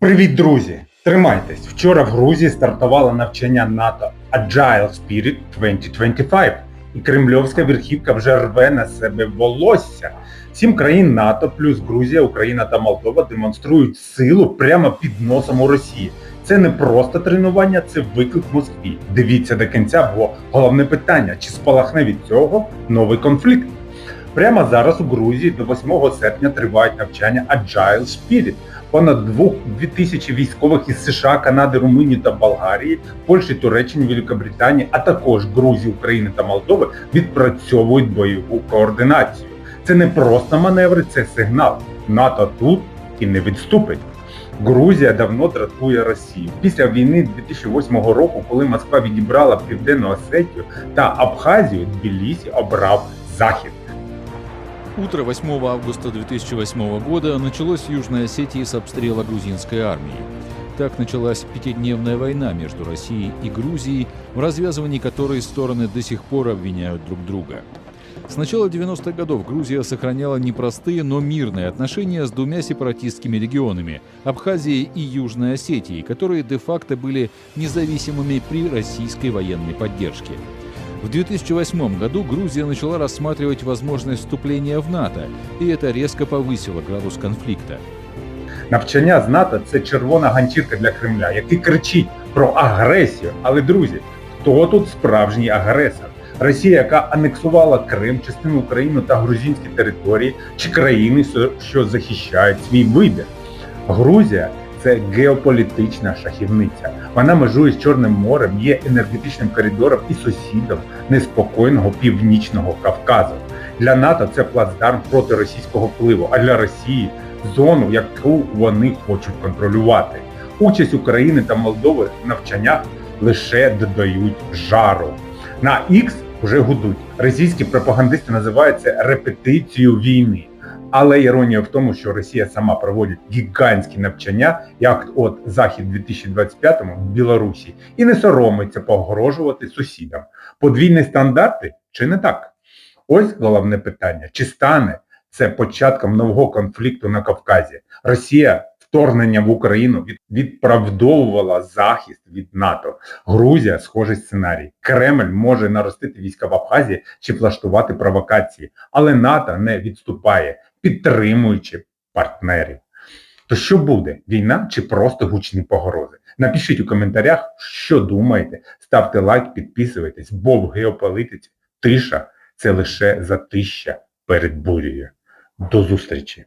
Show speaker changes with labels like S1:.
S1: Привіт, друзі! Тримайтесь! Вчора в Грузії стартувало навчання НАТО Agile Spirit 2025, і кремльовська верхівка вже рве на себе волосся. Сім країн НАТО плюс Грузія, Україна та Молдова демонструють силу прямо під носом у Росії. Це не просто тренування, це виклик Москві. Дивіться до кінця, бо головне питання: чи спалахне від цього новий конфлікт? Прямо зараз у Грузії до 8 серпня тривають навчання Agile Spirit. Понад двох дві тисячі військових із США, Канади, Румунії та Болгарії, Польщі, Туреччини, Великобританії, а також Грузії, України та Молдови відпрацьовують бойову координацію. Це не просто маневри, це сигнал. НАТО тут і не відступить. Грузія давно дратує Росію. Після війни 2008 року, коли Москва відібрала Південну Осетію та Абхазію, Тбілісі обрав Захід.
S2: Утро 8 августа 2008 года началось в Южной Осетии с обстрела грузинской армии. Так началась пятидневная война между Россией и Грузией, в развязывании которой стороны до сих пор обвиняют друг друга. С начала 90-х годов Грузия сохраняла непростые, но мирные отношения с двумя сепаратистскими регионами – Абхазией и Южной Осетией, которые де-факто были независимыми при российской военной поддержке. В 2008 году Грузия начала рассматривать возможность вступления в НАТО, и это резко повысило градус конфликта.
S1: Навчання з НАТО це червона ганчірка для Кремля, який кричить про агресію. Але друзі, хто тут справжній агресор? Росія, яка анексувала Крим, частину України та грузинські території, чи країни, що захищають свій вибір? Грузія це геополітична шахівниця. Вона межує з Чорним морем, є енергетичним коридором і сусідом неспокійного північного Кавказу. Для НАТО це плацдарм проти російського впливу, а для Росії зону, яку вони хочуть контролювати. Участь України та Молдови в навчаннях лише додають жару. На X вже гудуть. Російські пропагандисти називають це репетицією війни. Але іронія в тому, що Росія сама проводить гігантські навчання, як от Захід 2025 в Білорусі, і не соромиться погрожувати сусідам. Подвійні стандарти чи не так? Ось головне питання: чи стане це початком нового конфлікту на Кавказі? Росія вторгнення в Україну відправдовувала захист від НАТО. Грузія схожий сценарій. Кремль може наростити війська в Абхазії чи влаштувати провокації, але НАТО не відступає, підтримуючи партнерів. То що буде? Війна чи просто гучні погрози? Напишіть у коментарях, що думаєте, ставте лайк, підписуйтесь, бо в геополітиці тиша це лише затища перед бурею. До зустрічі!